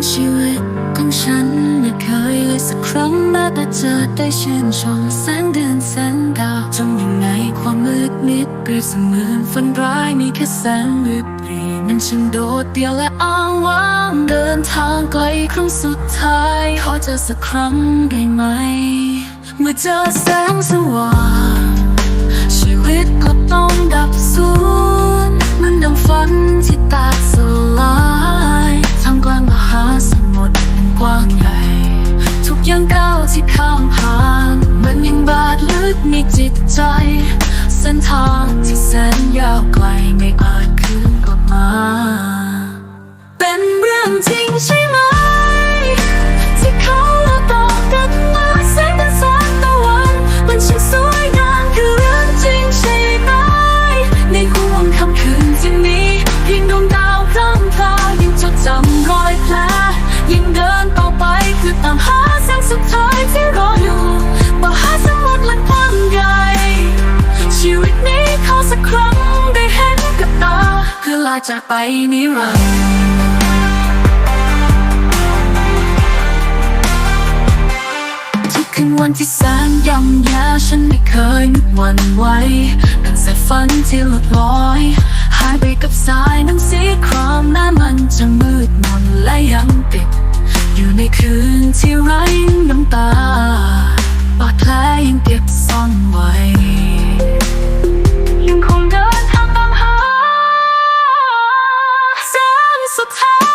นชีวิตของฉันไม่เคยเลยสักครั้งแม้แต่เธอได้เชื่นชมแสงเดือนแสงดาวจำยังไงความมืดมิดเปรียบเสมือนฝันร้ายมีแค่แสงวิบปรีมันฉันโดดเดี่ยวและอ้างว้างเดินทางไกลครั้งสุดท้ายขอเจอสักครั้งได้ไหม เมื่อเจอแสงสว่าง แสนยาวไกลไม่อาจคืนกลับมา เป็นเรื่องจริงใช่ไหม จะไปนิรันดร์ทุกนวันที่แสนย่ำยาฉันไม่เคยนึกวันไหวตั้งแต่ฝันที่หลุดลอยหายไปกับสายน้ำสีครามหน้ามันจะมืดมนและยังติด อยู่ในคืนที่ไร้น้ำตาบาดแผลยังเก็บซ่อนไว้ time.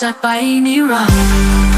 จะไปนิรันดร์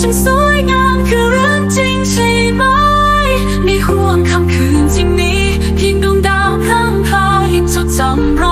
ฉันสวยงามคือเรื่องจริงใช่ไหมในห่วงคำคืนที่นี้เพียงดวงดาวพร่างพรายจดจำรอ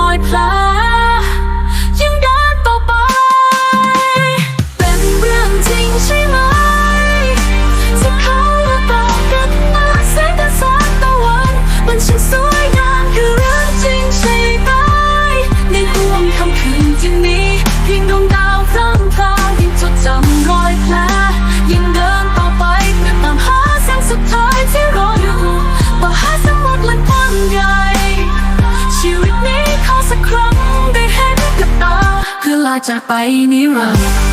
จะไปนิรันดร์